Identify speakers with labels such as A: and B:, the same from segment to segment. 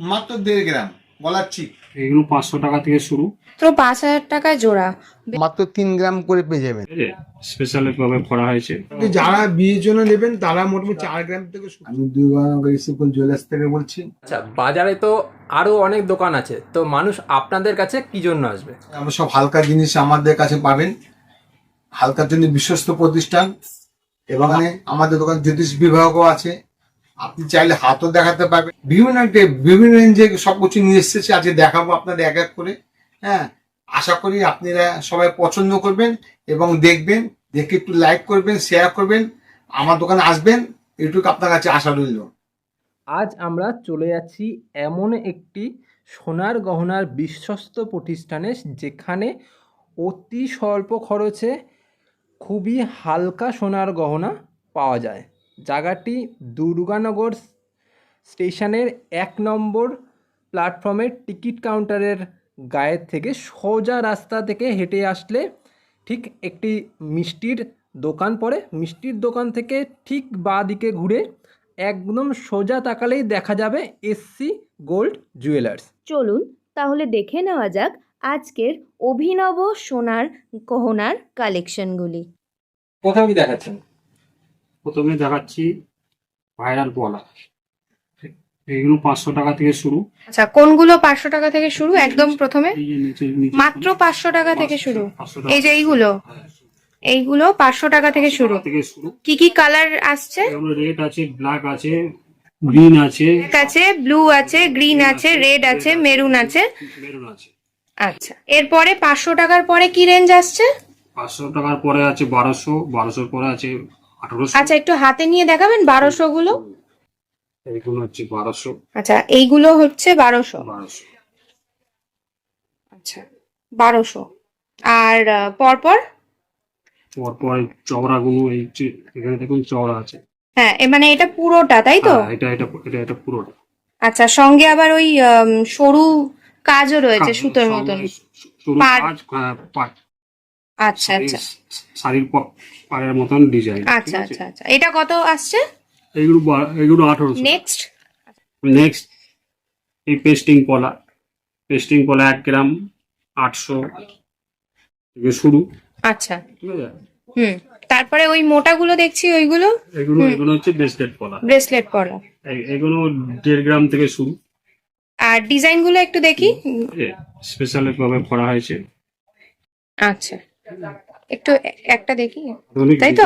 A: মাত্র দেড় গ্রাম গলার চিপ।
B: এগুলো পাঁচশো টাকা থেকে শুরু।
C: তো পাঁচ হাজার টাকায় জোড়া।
A: মাত্র তিন গ্রাম করে পেয়ে যাবেন।
B: স্পেশাল ভাবে করা হয়েছে।
A: যারা বিয়ের জন্য নেবেন তারা মোটামুটি চার গ্রাম থেকে শুরু। আমি দুই গ্রাম জুয়েলার্স থেকে বলছি।
D: আচ্ছা বাজারে তো আরও অনেক দোকান আছে। তো মানুষ আপনাদের কাছে কি জন্য আসবে?
A: আমরা সব হালকা জিনিস আমাদের কাছে পাবেন। হালকার জন্য বিশ্বস্ত প্রতিষ্ঠান। এবং আমাদের দোকান জ্যোতিষ বিভাগও আছে। আপনি চাইলে হাতও দেখাতে পারবেন। বিভিন্ন বিভিন্ন রেঞ্জে সব কিছু নিয়ে এসেছে, আজকে দেখাবো আপনাদের এক এক করে। হ্যাঁ আশা করি আপনারা সবাই পছন্দ করবেন এবং দেখবেন, দেখে একটু লাইক করবেন শেয়ার করবেন। আমার দোকানে আসবেন এটুকু আপনার কাছে আশা রইল।
D: আজ আমরা চলে যাচ্ছি এমন একটি সোনার গহনার বিশ্বস্ত প্রতিষ্ঠানে, যেখানে অতি স্বল্প খরচে খুবই হালকা সোনার গহনা পাওয়া যায়। জায়গাটি দুর্গানগর স্টেশনের এক নম্বর প্ল্যাটফর্মের টিকিট কাউন্টারের গায়ের থেকে সোজা রাস্তা থেকে হেঁটে আসলে ঠিক একটি মিষ্টির দোকান পড়ে। মিষ্টির দোকান থেকে ঠিক বাঁ দিকে ঘুরে একদম সোজা তাকালেই দেখা যাবে এসসি গোল্ড জুয়েলার্স।
E: চলুন তাহলে দেখে নেওয়া যাক আজকের অভিনব সোনার গহনার কালেকশনগুলি।
D: কোথাও কি দেখাচ্ছেন
B: প্রথমে দেখাচ্ছি ভাইরাল পলা এইগুলো পাঁচশো টাকা থেকে শুরু।
C: আচ্ছা কোনগুলো পাঁচশো টাকা থেকে শুরু? একদম প্রথমে? মাত্র পাঁচশো টাকা থেকে শুরু। এই যে এইগুলো? এইগুলো পাঁচশো টাকা থেকে শুরু।
B: থেকে শুরু।
C: কি কি কালার আসছে?
B: রেড আছে ব্ল্যাক আছে গ্রিন আছে।
C: আছে ব্লু আছে গ্রিন আছে রেড আছে মেরুন আছে।
B: মেরুন আছে।
C: আচ্ছা এরপরে পাঁচশো টাকার পরে কি রেঞ্জ আসছে?
B: পাঁচশো টাকার পরে আছে বারোশো বারোশোর পরে আছে
C: আচ্ছা একটু হাতে নিয়ে দেখাবেন বারোশো গুলো
B: এইগুলো হচ্ছে বারোশো।
C: আচ্ছা এইগুলো হচ্ছে বারোশো।
B: বারোশো।
C: আচ্ছা বারোশো। আর পরপর?
B: পরপর চওড়াগুলো এই যে এখানে দেখুন চওড়া আছে।
C: হ্যাঁ এ মানে এটা পুরোটা তাই তো?
B: হ্যাঁ, এটা এটা এটা এটা পুরোটা।
C: আচ্ছা সঙ্গে আবার ওই সরু কাজও রয়েছে সুতোর মতন। আচ্ছা আচ্ছা।
B: শাড়ির প- পাড়ের মতন ডিজাইন
C: আচ্ছা আচ্ছা আচ্ছা। এটা কত আসছে?
B: এইগুলো বা- এগুলো আঠারোশো।
C: নেক্সট
B: নেক্সট এই পেস্টিং পলা। পেস্টিং পলা এক গ্রাম আটশো থেকে শুরু।
C: আচ্ছা। হুম। তারপরে ওই মোটাগুলো দেখছি ওইগুলো?
B: এগুলো এগুলো হচ্ছে ব্রেসলেট পলা।
C: ব্রেসলেট
B: এ- এগুলো দেড় গ্রাম থেকে শুরু।
C: আর ডিজাইনগুলো একটু দেখি।
B: স্পেশাল ভাবে করা হয়েছে।
C: আচ্ছা। একটু একটা দেখি। তাই তো?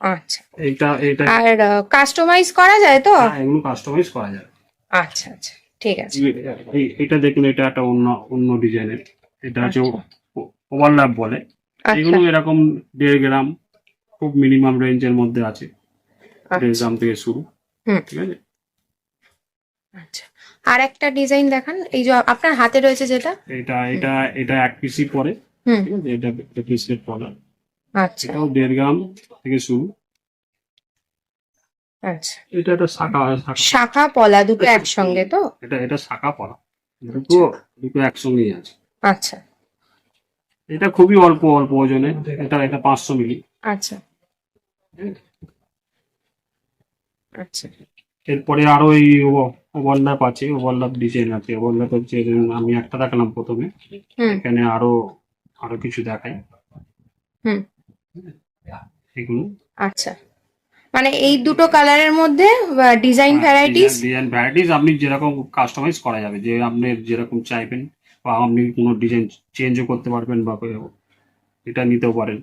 C: আচ্ছা।
B: এটা এটা
C: আর কাস্টমাইজ করা যায় তো?
B: হ্যাঁ, এগুলো কাস্টমাইজ করা যায়।
C: আচ্ছা আচ্ছা ঠিক আছে।
B: এই- এটা দেখুন এটা একটা অন্য অন্য ডিজাইনের এটা হচ্ছে ওভারল্যাপ বলে।
C: আচ্ছা।
B: এগুলো এরকম দেড় গ্রাম খুব মিনিমাম রেঞ্জের মধ্যে আছে। দেড়
C: আচ্ছা
B: গ্রাম থেকে শুরু।
C: হুম।
B: ঠিক আছে?
C: আচ্ছা। আর একটা ডিজাইন দেখান। এই যে আপনার হাতে রয়েছে যেটা?
B: এটা এটা এটা এক পিসি পরে। ঠিক আছে? এটা
C: আচ্ছা।
B: এটাও দেড় গ্রাম থেকে শুরু।
C: আচ্ছা।
B: এটা একটা শাখা
C: পলা দুটো একসঙ্গে তো?
B: এটা এটা শাখা পলা। দুটো দুটো একসঙ্গেই আছে।
C: আচ্ছা।
B: এটা খুবই অল্প অল্প ওজনে। এটা এটা পাঁচশো মিলি।
C: আচ্ছা। আচ্ছা।
B: এরপরে আরও এই ওভারল্যাপ আছে ওভারল্যাপ ডিজাইন আছে। ওভারল্যাপ হচ্ছে আমি একটা দেখালাম প্রথমে। এখানে আরও আরও কিছু দেখাই।
C: হুম।
B: এগুলো।
C: আচ্ছা। মানে এই দুটো কালারের মধ্যে ডিজাইন ভ্যারাইটিস
B: ডিজাইন ভ্যারাইটিস আপনি যেরকম কাস্টমাইজ করা যাবে। যে আপনি যেরকম চাইবেন বা আপনি কোনো ডিজাইন চেঞ্জও করতে পারবেন বা এটা নিতেও পারেন।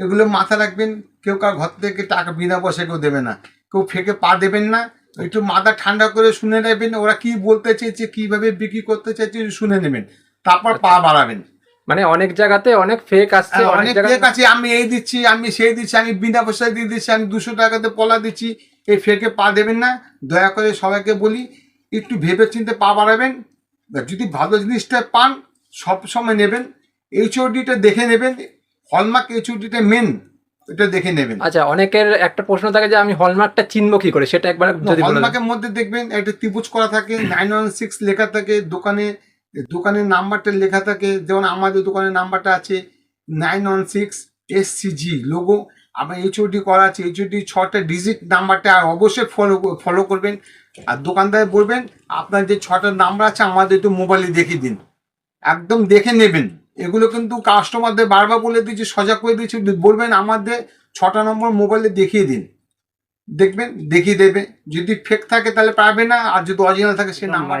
A: এগুলো মাথা রাখবেন কেউ কার ঘর থেকে টাকা বিনা পয়সা কেউ দেবে না। কেউ ফেকে পা দেবেন না একটু মাথা ঠান্ডা করে শুনে নেবেন ওরা কি বলতে চাইছে কীভাবে বিক্রি করতে চাইছে শুনে নেবেন। তারপর পা বাড়াবেন।
D: মানে অনেক জায়গাতে অনেক ফেক আসছে অনেক
A: অনেক
D: জায়গায়
A: ফেক আছে আমি এই দিচ্ছি আমি সেই দিচ্ছি আমি বিনা পয়সায় দিয়ে দিচ্ছি আমি দুশো টাকাতে পলা দিচ্ছি এই ফেকে পা দেবেন না দয়া করে সবাইকে বলি একটু ভেবে চিন্তে পা বাড়াবেন যদি ভালো জিনিসটা পান সব সময় নেবেন এইচওডিটা দেখে নেবেন হলমার্ক এইচওডিটা মেন এটা দেখে নেবেন।
D: আচ্ছা অনেকের একটা প্রশ্ন থাকে যে আমি হলমার্কটা চিনবো কি করে? সেটা একবার যদি
A: হলমার্কের মধ্যে দেখবেন একটা ত্রিভুজ করা থাকে নাইন ওয়ান সিক্স লেখা থাকে দোকানে দোকানের নাম্বারটা লেখা থাকে যেমন আমাদের দোকানের নাম্বারটা আছে nine one six S CG logo. আমার এইচওডি করা আছে এইচওডি ছটা ডিজিট নাম্বারটা আর অবশ্যই ফলো ফলো করবেন। আর দোকানদার বলবেন আপনার যে ছটা নাম্বার আছে আমাদের একটু মোবাইলে দেখিয়ে দিন। একদম দেখে নেবেন। এগুলো কিন্তু কাস্টমারদের বারবার বলে দিচ্ছি সজাগ করে দিচ্ছি বলবেন আমাদের ছটা নম্বর মোবাইলে দেখিয়ে দিন। দেখবেন দেখিয়ে দেবে। যদি ফেক থাকে তাহলে পারবে না আর যদি অরিজিনাল থাকে সে নাম্বার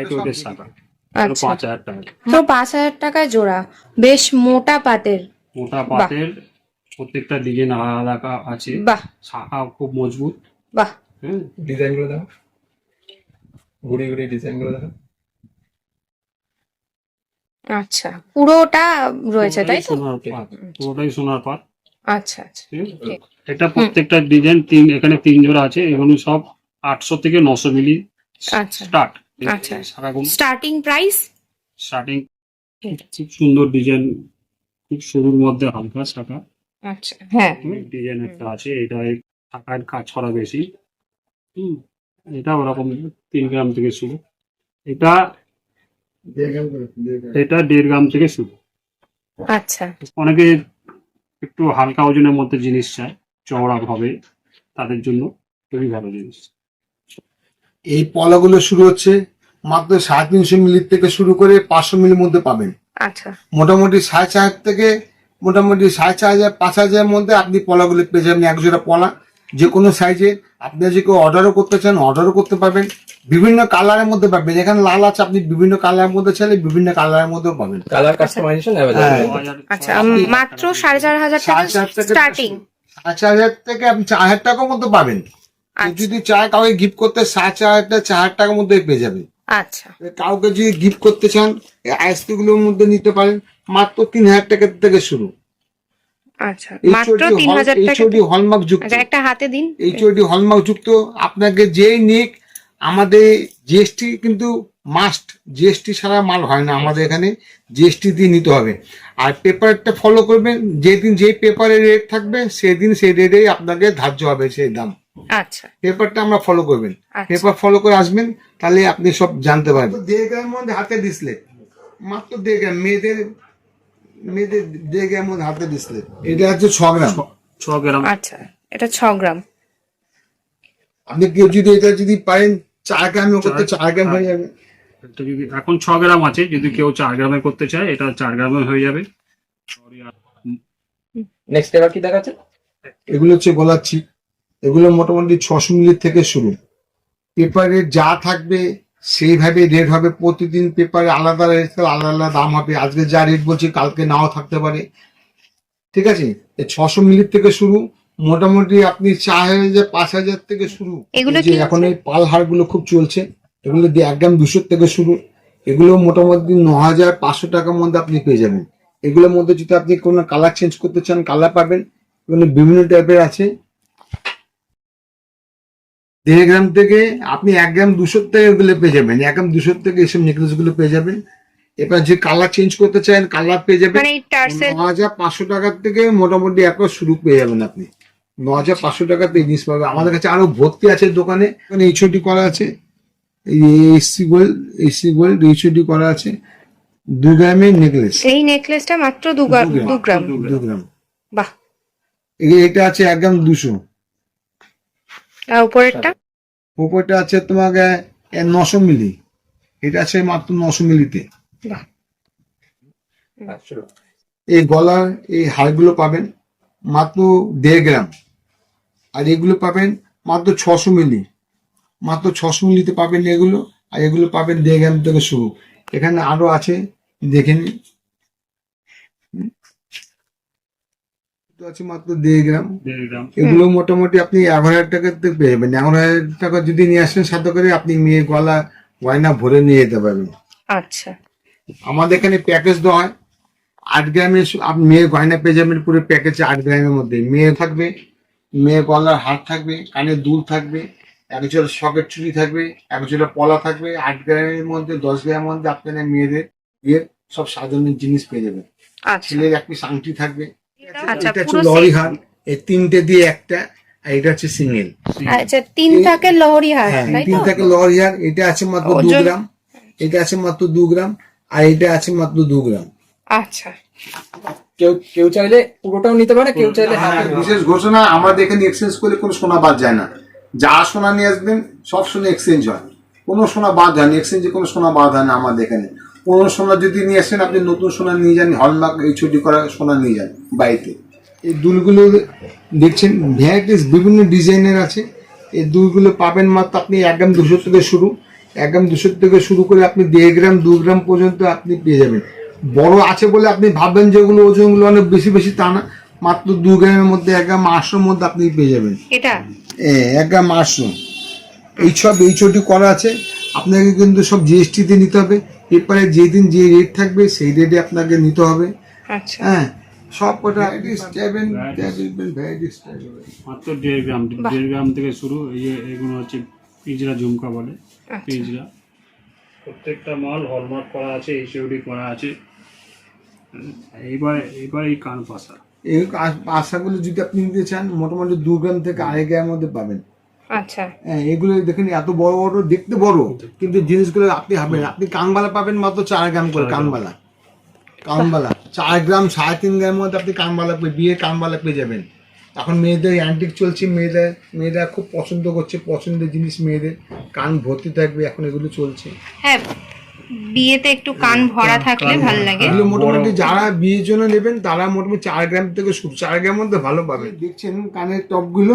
C: আচ্ছা।
B: পাঁচ হাজার টাকা।
C: তো পাঁচ হাজার টাকায় জোড়া। বেশ মোটা পাতের
B: মোটা পাতের প্রত্যেকটা ডিজাইন আলাদা আলাদা আছে।
C: বাহ।
B: শাখা খুব মজবুত।
C: বাহ।
B: হ্যাঁ
D: ডিজাইনগুলো দেখো। ঘুরে ঘুরে ডিজাইনগুলো দেখো।
C: আচ্ছা। পুরোটা রয়েছে তাই তো?
B: পুরোটাই সোনার পাত
C: আচ্ছা আচ্ছা।
B: এটা প্রত্যেকটা ডিজাইন তিন এখানে তিন জোড়া আছে। এগুলো সব আটশো থেকে নশো মিলি
C: আচ্ছা।
B: স্টার্ট।
C: আচ্ছা। স্টার্টিং প্রাইস
B: স্টার্টিং খুব সুন্দর ডিজাইন খুব শুরুর মধ্যে হালকা শাখা।
C: আচ্ছা হ্যাঁ।
B: ডিজাইন একটা আছে এটা শাখার কাজ করা বেশি। হুম এটা ওরকম তিন গ্রাম থেকে শুরু। এটা এটা দেড় গ্রাম থেকে শুরু।
C: আচ্ছা।
B: অনেকে একটু হালকা ওজনের মধ্যে জিনিস চায় চওড়া হবে তাদের জন্য খুবই ভালো জিনিস।
A: এই পলাগুলো শুরু হচ্ছে মাত্র সাড়ে তিনশো মিলির থেকে শুরু করে পাঁচশো মিলির মধ্যে পাবেন।
C: আচ্ছা।
A: মোটামুটি সাড়ে চার হাজার থেকে মোটামুটি সাড়ে চার হাজার পাঁচ হাজারের মধ্যে আপনি পলাগুলো পেয়ে যাবেন এক জোড়া পলা। যে কোনো সাইজে আপনি যে কেউ অর্ডারও করতে চান অর্ডারও করতে পারবেন। বিভিন্ন কালারের মধ্যে পাবেন। এখানে লাল আছে আপনি বিভিন্ন কালারের মধ্যে চাইলে বিভিন্ন কালারের মধ্যেও পাবেন।
D: কালার কাস্টমাইজেশন
A: হ্যাঁ।
D: অ্যাভেলেবল
C: আচ্ছা মাত্র সাড়ে চার হাজার টাকা স্টার্টিং
A: সাড়ে চার হাজার থেকে আপনি চার হাজার টাকার মধ্যে পাবেন। যদি চায় কাউকে গিফট করতে সাড়ে চার হাজার টাকা চার হাজার টাকার মধ্যে পেয়ে যাবে।
C: আচ্ছা।
A: কাউকে যদি গিফট করতে চান আইসক্রিমগুলোর মধ্যে নিতে পারেন মাত্র তিন হাজার টাকা থেকে শুরু।
C: আচ্ছা মাত্র তিন হাজার
A: এইচওডি হলমার্ক যুক্ত।
C: আচ্ছা একটা হাতে দিন।
A: এইচওডি হলমার্ক যুক্ত। আপনাকে যেই নিক আমাদের জিএসটি কিন্তু মাস্ট জিএসটি ছাড়া মাল হয় না আমাদের এখানে। জিএসটি দিয়ে নিতে হবে। আর পেপারটা ফলো করবেন। যেদিন যেই পেপারের রেট থাকবে সেদিন সেই রেটেই আপনাকে ধার্য হবে সেই দাম।
C: আচ্ছা।
A: পেপারটা আমরা ফলো করবেন।
C: আচ্ছা।
A: পেপার ফলো করে আসবেন তাহলে আপনি সব জানতে পারবেন। দেড় গ্রামের মধ্যে হাতে ডিসপ্লে মাত্র দেড় গ্রাম মেয়েদের মেয়েদের দেড় গ্রামের মধ্যে হাতে ডিসপ্লে এটা হচ্ছে ছ গ্রাম।
B: ছ গ্রাম।
C: আচ্ছা এটা ছ গ্রাম।
A: আপনি কেউ যদি এটা যদি পারেন চার গ্রামে করতে চার গ্রাম হয়ে যাবে।
B: এখন ছ গ্রাম আছে যদি কেউ চার গ্রামে করতে চায় এটা চার গ্রামে হয়ে যাবে।
D: নেক্সট এবার কি দেখাচ্ছে?
A: এগুলো হচ্ছে বলাচ্ছি। এগুলো মোটামুটি ছশো মিলির থেকে শুরু। পেপারে যা থাকবে সেইভাবে রেট হবে। প্রতিদিন পেপারে আলাদা রেট আলাদা আলাদা দাম হবে। আজকে যা রেট বলছি কালকে নাও থাকতে পারে। ঠিক আছে? ছশো মিলির থেকে শুরু। মোটামুটি আপনি চার হাজার পাঁচ হাজার থেকে শুরু। যে এখন এই পাল হারগুলো খুব চলছে এগুলো এক গ্রাম দুশোর থেকে শুরু। এগুলো মোটামুটি ন হাজার পাঁচশো টাকার মধ্যে আপনি পেয়ে যাবেন। এগুলোর মধ্যে যদি আপনি কোনো কালার চেঞ্জ করতে চান কালার পাবেন। এগুলো বিভিন্ন টাইপের আছে। দেড় গ্রাম থেকে আপনি এক গ্রাম দুশোর থেকে এগুলো পেয়ে যাবেন এক গ্রাম দুশোর থেকে এইসব নেকলেসগুলো পেয়ে যাবেন। এবার যে কালার চেঞ্জ করতে চান কালার পেয়ে যাবেন।
C: মানে
A: ন হাজার পাঁচশো টাকার থেকে মোটামুটি একবার শুরু পেয়ে যাবেন আপনি। ন হাজার পাঁচশো টাকাতে এই জিনিস পাবেন। আমাদের কাছে আরও ভর্তি আছে দোকানে। এখানে এইচওডি করা আছে। এই AC gold AC gold HUID করা আছে। দু গ্রামের নেকলেস
C: এই নেকলেসটা মাত্র দু গ্রাম। দু গ্রাম। বাহ।
A: এটা আছে এক গ্রাম দুশো।
C: আর উপরেরটা?
A: ওপরটা আছে তোমাকে নশো মিলি। এটা আছে মাত্র নশো মিলিতে। এই গলার এই হারগুলো পাবেন মাত্র দেড় গ্রাম। আর এগুলো পাবেন মাত্র ছশো মিলি। মাত্র ছশো মিলিতে পাবেন এগুলো আর এগুলো পাবেন দেড় গ্রাম থেকে শুরু। এখানে আরও আছে দেখে নিন হুম। এটা আছে মাত্র দেড় গ্রাম। এগুলো মোটামুটি আপনি এক হাজার টাকাতে পেয়ে যাবেন। এক হাজার টাকা যদি নিয়ে আসেন সাথে করে আপনি মেয়ে গলা গয়না ভরে নিয়ে যেতে পারবেন।
C: আচ্ছা।
A: আমাদের এখানে প্যাকেজ দেওয়া হয়। আট গ্রামের সু- আপনি মেয়ে গয়না পেয়ে যাবেন পুরো প্যাকেজ আট গ্রামের মধ্যে। মেয়ে থাকবে মেয়ে গলার হার থাকবে কানের দুল থাকবে এক জোড়া সকেট চুড়ি থাকবে এক জোড়া পলা থাকবে। আট গ্রামের মধ্যে দশ গ্রামের মধ্যে আপনারা মেয়েদের বিয়ের সব সাজানোর জিনিস পেয়ে যাবেন।
C: আচ্ছা।
A: ছেলের এক পিস আংটি থাকবে এটা হচ্ছে
C: set।
A: হার এই তিনটে দিয়ে একটা আর এটা হচ্ছে সিঙ্গেল।
C: আচ্ছা তিন থাকে লহরি হার
A: হ্যাঁ তিন
C: তো?
A: থেকে লরি হার এটা আছে মাত্র দু গ্রাম এটা আছে মাত্র দু গ্রাম আর এটা আছে মাত্র দু গ্রাম।
C: আচ্ছা।
D: কেউ কেউ চাইলে পুরোটাও নিতে পারে কেউ চাইলে
A: হ্যাঁ, বিশেষ ঘোষণা আমাদের এখানে এক্সচেঞ্জ করলে কোনো সোনা বাদ যায় না। যা সোনা নিয়ে আসবেন সব সোনা এক্সচেঞ্জ হয়। কোনো সোনা বাদ হয় না এক্সচেঞ্জে কোনো সোনা বাদ হয় না আমাদের এখানে কোনো সোনা যদি নিয়ে আসেন আপনি নতুন সোনা নিয়ে যান হলমার্ক এই ছুটি করা সোনা নিয়ে যান বাড়িতে। এই দুলগুলো দেখছেন ভ্যারাইটিস বিভিন্ন ডিজাইনের আছে। এই দুলগুলো পাবেন মাত্র আপনি এক গ্রাম দুশো থেকে শুরু। এক গ্রাম দুশো থেকে শুরু করে আপনি দেড় গ্রাম দু গ্রাম পর্যন্ত আপনি পেয়ে যাবেন। বড় আছে বলে আপনি ভাববেন যে ওগুলো ওজনগুলো অনেক বেশি বেশি তা না। মাত্র দু গ্রামের মধ্যে এক গ্রাম আটশোর মধ্যে আপনি পেয়ে যাবেন।
C: এটা?
A: এক গ্রাম আটশো। সব এই ছটি করা আছে। আপনাকে কিন্তু সব জিএসটিতে নিতে হবে। এরপরে যেদিন যে রেট থাকবে সেই রেটে আপনাকে নিতে হবে।
C: আচ্ছা।
A: হ্যাঁ সব কটা যাবেন ভ্যারাইটিস
B: মাত্র দেড় গ্রাম দেড় গ্রাম থেকে শুরু এই এগুলো হচ্ছে পিজরা ঝুমকা বলে
C: আচ্ছা।
B: পিজরা। প্রত্যেকটা মাল হলমার্ক করা আছে এইচওডি করা আছে। এইবারে এইবার এই কান পাশা।
A: এই আশাগুলো যদি আপনি নিতে চান মোটামুটি দু গ্রাম থেকে আড়াই গ্রামের মধ্যে পাবেন।
C: আচ্ছা।
A: হ্যাঁ এগুলো দেখেন এত বড় বড় দেখতে বড় কিন্তু জিনিসগুলো আপনি হবেন আপনি কানবালা পাবেন মাত্র চার গ্রাম করে কানবালা। কানবালা চার গ্রাম সাড়ে তিন গ্রামের মধ্যে আপনি কানবালা পেয়ে বিয়ে কানবালা পেয়ে যাবেন। এখন মেয়েদের অ্যান্টিক চলছে মেয়েদের মেয়েরা খুব পছন্দ করছে পছন্দের জিনিস মেয়েদের। কান ভর্তি থাকবে এখন এগুলো চলছে।
C: হ্যাঁ বিয়েতে একটু কান ভরা থাকলে ভালো লাগে।
A: এগুলো মোটামুটি যারা বিয়ের জন্য নেবেন তারা মোটামুটি চার গ্রাম থেকে শুরু চার গ্রামের মধ্যে ভালো পাবেন। দেখছেন কানের টপগুলো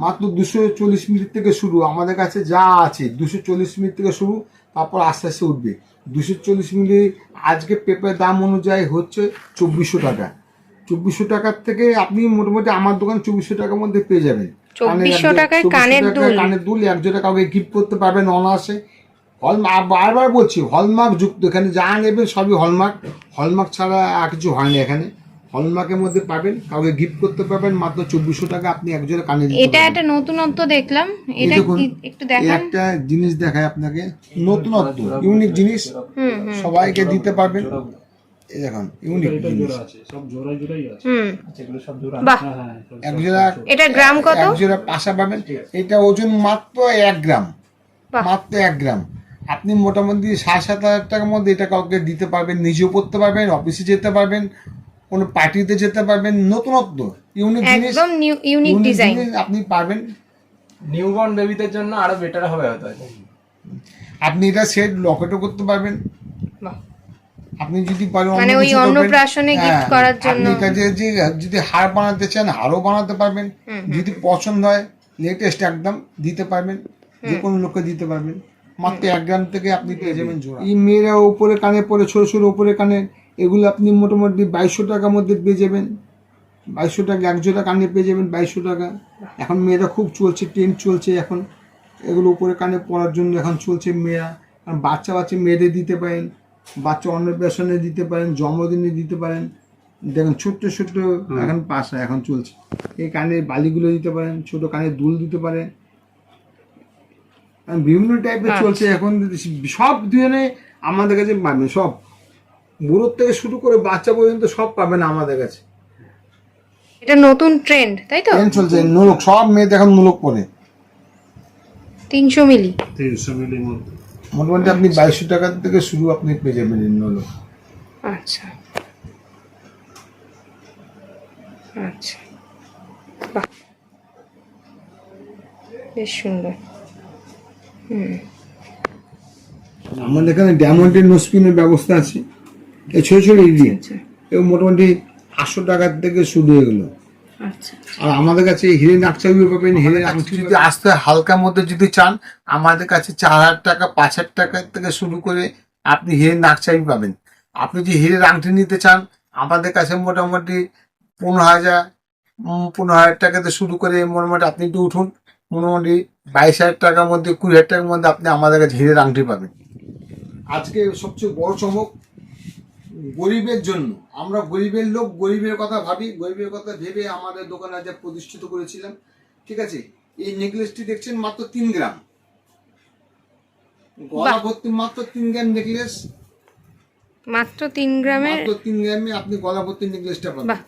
A: মাত্র দুশো চল্লিশ মিনিট থেকে শুরু। আমাদের কাছে যা আছে দুশো চল্লিশ মিনিট থেকে শুরু তারপর আস্তে আস্তে উঠবে। দুশো চল্লিশ মিনিট আজকে পেপার দাম অনুযায়ী হচ্ছে চব্বিশশো টাকা। চব্বিশশো টাকার থেকে আপনি মোটামুটি আমার দোকান চব্বিশশো টাকার মধ্যে পেয়ে যাবেন। কানের
C: 2400
A: এক-
C: টাকায় কানের দুল।
A: কানের দুল এক জোড়া কাউকে গিফট করতে পারবেন অনায়াসে। হলমার্ক বারবার বলছি হলমার্ক যুক্ত। এখানে যা নেবেন সবই হলমার্ক হলমার্ক ছাড়া আর কিছু হয় না এখানে। হলমার্কের মধ্যে পাবেন কাউকে গিফট করতে পারবেন মাত্র চব্বিশশো টাকা আপনি একজোড়া কানে দিতে
C: এটা একটা নতুনত্ব দেখলাম। এটা একটু দেখান।
A: একটা জিনিস দেখায় আপনাকে নতুনত্ব ইউনিক জিনিস সবাইকে দিতে পারবেন। এই দেখুন ইউনিক জিনিস।
B: সব জোড়াই জোড়াই আছে।
C: হুম।
D: সব জোড়া
B: হ্যাঁ হ্যাঁ
C: এটা গ্রাম কত?
A: এক পাশা পাবেন। এটা ওজন মাত্র এক গ্রাম। মাত্র এক গ্রাম। আপনি মোটামুটি সাড়ে সাত হাজার টাকার মধ্যে এটা কাউকে দিতে পারবেন নিজেও পড়তে পারবেন অফিসে যেতে পারবেন কোনো পার্টিতে যেতে পারবেন নতুনত্ব ইউনিক জিনিস
C: একদম নিউ ইউনিক ডিজাইন
A: আপনি পারবেন।
D: নিউবর্ন বেবিদের জন্য আরও বেটার হবে হয়তো।
A: আপনি এটা সেট লকেটও করতে পারবেন। আপনি যদি পারেন
C: মানে ওই অন্নপ্রাশনে gift
A: হ্যাঁ,
C: করার জন্য।
A: আপনি কাজে যে যদি হার বানাতে চান হারও বানাতে পারবেন। যদি পছন্দ হয় লেটেস্ট একদম দিতে পারবেন। যে কোনো লোককে দিতে পারবেন। মাত্র এক গ্রাম থেকে আপনি পেয়ে যাবেন জোড়া। এই মেয়েরা উপরে কানে পরে ছোট ছোট উপরে কানে এগুলো আপনি মোটামুটি বাইশশো টাকার মধ্যে পেয়ে যাবেন। বাইশশো টাকা এক জোড়া কানে পেয়ে যাবেন বাইশশো টাকা। এখন মেয়েরা খুব চলছে ট্রেন্ড চলছে এখন। এগুলো উপরে কানে পড়ার জন্য এখন চলছে মেয়েরা আর বাচ্চা বাচ্চা মেয়েদের দিতে পারেন বাচ্চা অন্নপ্রাশনে দিতে পারেন জন্মদিনে দিতে পারেন। দেখেন ছোট্ট ছোট্ট এখন পাশা এখন চলছে। এই কানের বালিগুলো দিতে পারেন ছোট কানের দুল দিতে পারেন। বিভিন্ন টাইপের চলছে এখন সব ধরনের আমাদের কাছে পাবেন সব বুড়োর থেকে শুরু করে বাচ্চা পর্যন্ত সব পাবেন আমাদের কাছে।
C: এটা নতুন ট্রেন্ড তাই তো?
A: ট্রেন চলছে নোলক সব মেয়ে এখন নোলক পরে।
C: তিনশো মিলি।
B: তিনশো মিলির মধ্যে
A: মোটামুটি আপনি বাইশশো টাকা থেকে শুরু আপনি পেয়ে যাবেন এই
C: আচ্ছা। আচ্ছা। বাহ। বেশ সুন্দর। হুম।
A: আমাদের এখানে ডায়মন্ডের নোসপিনের ব্যবস্থা আছে। এই ছোট ছোট ইডি
C: আচ্ছা
A: এগুলো মোটামুটি আটশো টাকার থেকে শুরু এগুলো
C: আচ্ছা
A: আর আমাদের কাছে হিরে নাকচাবিও পাবেন হিরে আংটি যদি আসতে হালকার মধ্যে যদি চান আমাদের কাছে চার হাজার টাকা পাঁচ হাজার টাকা থেকে শুরু করে আপনি হিরে নাকচাবি পাবেন। আপনি যদি হিরের আংটি নিতে চান আমাদের কাছে মোটামুটি পনেরো হাজার পনেরো হাজার টাকাতে শুরু করে মোটামুটি আপনি একটু উঠুন মোটামুটি বাইশ হাজার টাকার মধ্যে কুড়ি হাজার টাকার মধ্যে আপনি আমাদের কাছে হিরের আংটি পাবেন। আজকে সবচেয়ে বড় চমক গরিবের জন্য। আমরা গরিবের লোক গরিবের কথা ভাবি গরিবের কথা ভেবে আমাদের দোকানে আজ প্রতিষ্ঠিত করেছিলাম। ঠিক আছে? এই নেকলেসটি দেখছেন মাত্র তিন গ্রাম। গলা ভর্তি মাত্র তিন গ্রাম নেকলেস
C: মাত্র তিন গ্রামের
A: মাত্র তিন গ্রামে আপনি গলা ভর্তি নেকলেসটা পাবেন।
C: বাহ।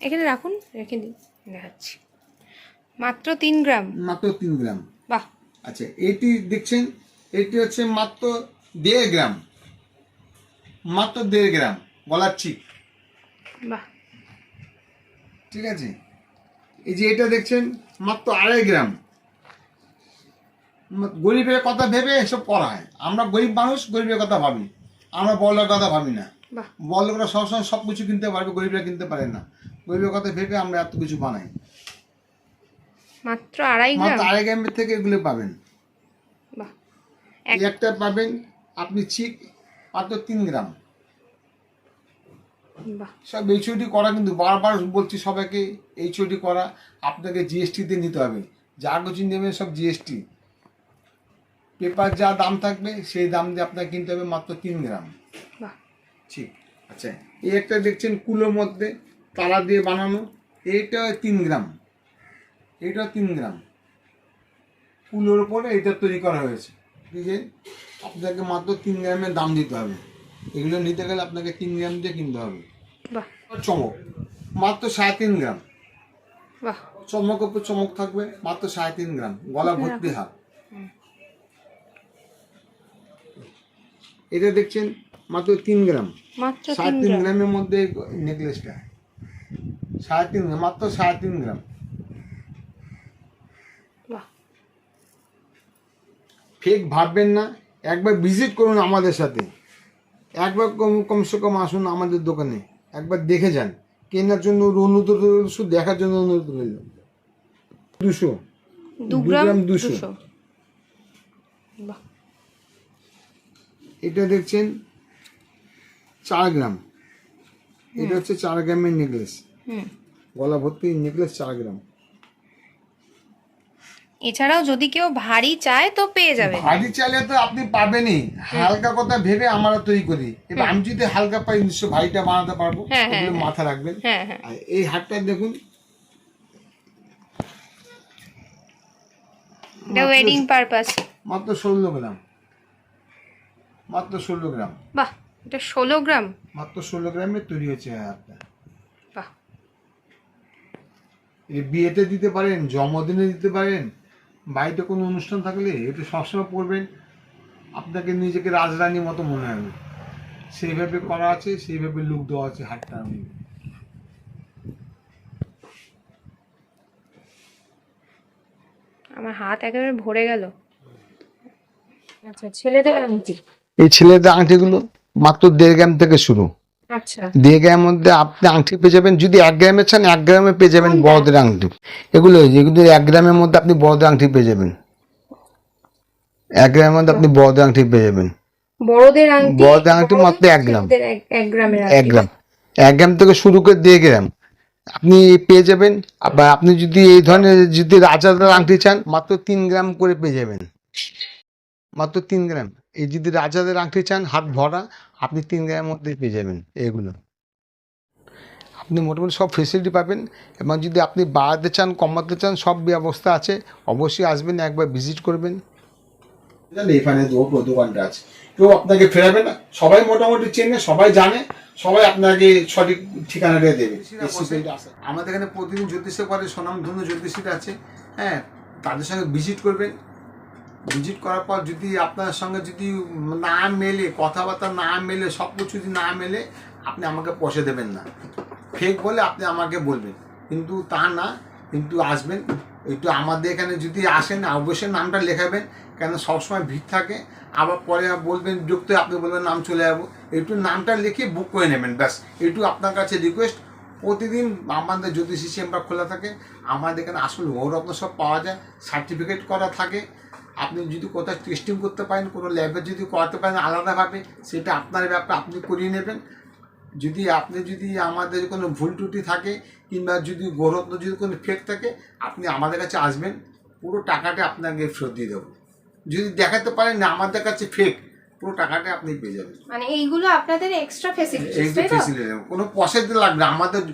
C: এখানে রাখুন রেখে দিন। দেখাচ্ছি। মাত্র তিন গ্রাম।
A: মাত্র তিন গ্রাম।
C: বাহ।
A: আচ্ছা এটি দেখছেন এটি হচ্ছে মাত্র দেড় গ্রাম। মাত্র দেড় গ্রাম গলার ঠিক ঠিক আছে? এই যে এটা দেখছেন মাত্র আড়াই গ্রাম। গরিবের কথা ভেবে এসব করা হয়। আমরা গরিব মানুষ গরিবের কথা ভাবি। আমরা বড়লোকের কথা ভাবি না।
C: বাহ।
A: বড়লোকরা সবসময় সব কিছু কিনতে পারবে গরিবরা কিনতে পারে না। গরিবের কথা ভেবে আমরা এত কিছু বানাই।
C: মাত্র আড়াই
A: মাত্র আড়াই গ্রামের থেকে এগুলো পাবেন। একটা পাবেন আপনি চিক মাত্র তিন গ্রাম। সব এইচওডি করা কিন্তু বারবার বলছি সবাইকে এইচওডি করা আপনাকে জিএসটিতে নিতে হবে। যা কিছু নেবেন সব জিএসটি পেপার যা দাম থাকবে সেই দাম দিয়ে আপনাকে কিনতে হবে মাত্র তিন গ্রাম। ঠিক আচ্ছা এই একটা দেখছেন কুলোর মধ্যে তালা দিয়ে বানানো এইটা তিন গ্রাম। এইটা তিন গ্রাম। কুলোর উপরে এটা তৈরি করা হয়েছে। ঠিক আছে আপনাকে মাত্র তিন গ্রামের দাম দিতে হবে। এগুলো নিতে গেলে আপনাকে তিন গ্রাম দিয়ে কিনতে হবে। চমক। মাত্র সাড়ে তিন গ্রাম। চমক উপর চমক থাকবে মাত্র সাড়ে তিন গ্রাম। গলা ভর্তি হাত। এটা দেখছেন মাত্র তিন গ্রাম। সাড়ে
C: তিন
A: তিন গ্রামের মধ্যে নেকলেসটা। সাড়ে তিন গ্রাম মাত্র সাড়ে তিন গ্রাম। ফেক ভাববেন না একবার ভিজিট করুন আমাদের সাথে। একবার কম কমসে কম আসুন আমাদের দোকানে। একবার দেখে যান। কেনার জন্য অনুরোধ শুধু দেখার জন্য অনুরোধ রইল। দুশো।
C: দু গ্রাম
A: দুশো। এটা দেখছেন চার গ্রাম। এটা হচ্ছে চার গ্রামের নেকলেস গলা ভর্তি নেকলেস চার গ্রাম।
C: এছাড়াও যদি কেউ ভারী চায় তো পেয়ে যাবে।
A: ভারী চালে তো আপনি পাবেনই। হালকা কথা ভেবে আমরা তৈরি করি। এবার আমি যদি হালকা পাই নিশ্চয় ভারীটা বানাতে পারব।
C: হ্যাঁ, হ্যাঁ, হ্যাঁ।
A: মাথা রাখবেন। এই হাটটা দেখুন।
C: এটা ওয়েডিং পারপাস
A: মাত্র ষোলো গ্রাম। মাত্র ষোলো গ্রাম।
C: বাহ এটা ষোলো গ্রাম।
A: মাত্র ষোলো গ্রামে তৈরি হচ্ছে এই হাটটা
C: বাহ।
A: এই বিয়েতে দিতে পারেন জন্মদিনে দিতে পারেন বাড়িতে কোনো অনুষ্ঠান থাকলে এটা সবসময় পরবেন আপনাকে নিজেকে রাজরানীর মতো মনে হবে। সেইভাবে করা আছে সেইভাবে লুক দেওয়া আছে হাটটা আমি।
C: আমার হাত একেবারে ভরে গেল। আচ্ছা ছেলেদের আংটি।
A: এই ছেলেদের আংটিগুলো মাত্র দেড় গ্রাম থেকে শুরু। দেড় গ্রামের মধ্যে আপনি আংটি পেয়ে যাবেন যদি এক গ্রামের চান এক গ্রামে পেয়ে যাবেন বড়দের আংটি। এগুলো এক গ্রামের মধ্যে আপনি বড়দের আংটি পেয়ে যাবেন। এক গ্রামের মধ্যে আপনি বড়দের আংটি পেয়ে যাবেন।
C: বড়দের আংটি?
A: বড়দের আংটি মাত্র এক গ্রাম।
C: এক- এক গ্রামের
A: এক গ্রাম। এক গ্রাম থেকে শুরু করে দেড় গ্রাম আপনি পেয়ে যাবেন আবার আপনি যদি এই ধরনের যদি রাজাদের আংটি চান মাত্র তিন গ্রাম করে পেয়ে যাবেন। মাত্র তিন গ্রাম। এই যদি রাজাদের আংটি চান হাত ভরা আপনি তিন গ্রামের মধ্যে পেয়ে যাবেন এগুলো। আপনি মোটামুটি সব ফেসিলিটি পাবেন। এবং যদি আপনি বাড়াতে চান কমাতে চান সব ব্যবস্থা আছে। অবশ্যই আসবেন একবার ভিজিট করবেন। এখানে দোকানটা আছে। কেউ আপনাকে ফেরাবে না। সবাই মোটামুটি চেনে সবাই জানে সবাই আপনাকে সঠিক ঠিকানাটা দেবে। আমাদের এখানে প্রতিদিন জ্যোতিষে করে স্বনামধন্য জ্যোতিষীরা আছে। হ্যাঁ তাদের সঙ্গে ভিজিট করবেন। ভিজিট করার পর যদি আপনার সঙ্গে যদি না মেলে, কথাবার্তা না মেলে সব কিছু যদি না মেলে, আপনি আমাকে পয়সা দেবেন না। ফেক বলে আপনি আমাকে বলবেন। কিন্তু তা না, কিন্তু আসবেন। একটু আমাদের এখানে যদি আসেন, অবশ্যই নামটা লেখাবেন। কেন সবসময় ভিড় থাকে। আবার পরে বলবেন, যুক্ত আপনি বলবেন, নাম চলে যাব। একটু নামটা লিখে বুক করে নেবেন, ব্যাস। একটু আপনার কাছে রিকোয়েস্ট প্রতিদিন আমাদের জ্যোতিষী চেম্বার খোলা থাকে। আমাদের এখানে আসল গৌরত্ন সব পাওয়া যায়। সার্টিফিকেট করা থাকে। আপনি যদি কোথাও টেস্টিং করতে পারেন কোনো ল্যাবে যদি করাতে পারেন আলাদাভাবে সেটা আপনার ব্যাপার আপনি করিয়ে নেবেন। যদি আপনি যদি আমাদের কোনো ভুল ত্রুটি থাকে কিংবা যদি গৌরত্ন যদি কোনো ফেক থাকে আপনি আমাদের কাছে আসবেন পুরো টাকাটা আপনাকে ফেরত দিয়ে দেবো। যদি দেখাতে পারেন না আমাদের কাছে ফেক পুরো টাকাটা আপনি পেয়ে যাবেন।
C: মানে এইগুলো আপনাদের এক্সট্রা ফেসিলিটি
A: কোনো পয়সা লাগবে না। আমাদের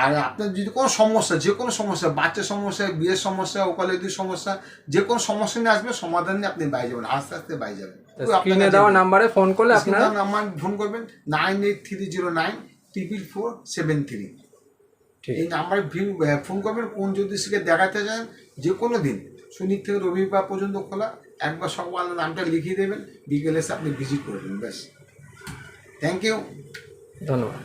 A: আর আপনার যদি কোনো সমস্যা যে কোনো সমস্যা বাচ্চার সমস্যা বিয়ের সমস্যা ওকালতির সমস্যা যে কোনো সমস্যা নিয়ে আসবে সমাধান নিয়ে আপনি বাইরে যাবেন আস্তে আস্তে বাইরে যাবেন।
D: স্ক্রিনে দেওয়া নাম্বারে ফোন করলে আপনারা
A: নাম্বার ফোন করবেন nine eight three zero nine triple four seven three.
D: ঠিক।
A: এই নাম্বারে ফোন করবেন কোন জ্যোতিষীকে দেখাতে চান যে কোনো দিন শনি থেকে রবিবার পর্যন্ত খোলা একবার সকাল নামটা লিখিয়ে দেবেন বিকেলে এসে আপনি ভিজিট করবেন ব্যাস। থ্যাংক ইউ
D: ধন্যবাদ।